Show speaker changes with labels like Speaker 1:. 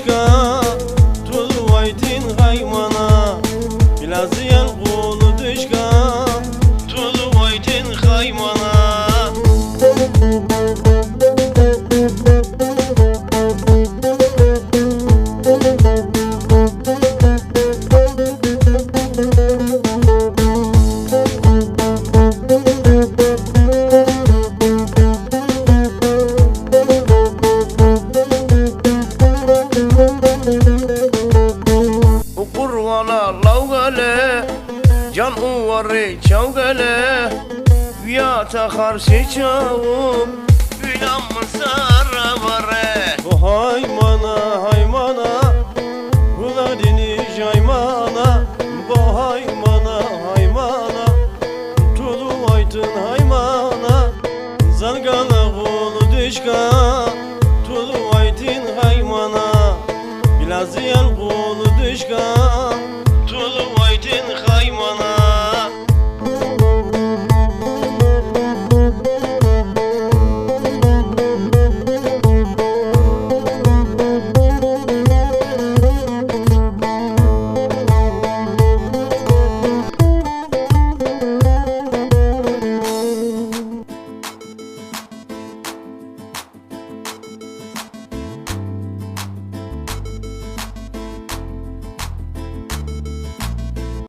Speaker 1: aşka laugale Can uvarre çavgale Viyata karşı çavum Bilam sarı vare
Speaker 2: Bu haymana haymana Ula dini jaymana Bu haymana haymana Tulu aytın haymana Zargala kulu dişka Tulu aytın haymana Bilaziyal kulu dişka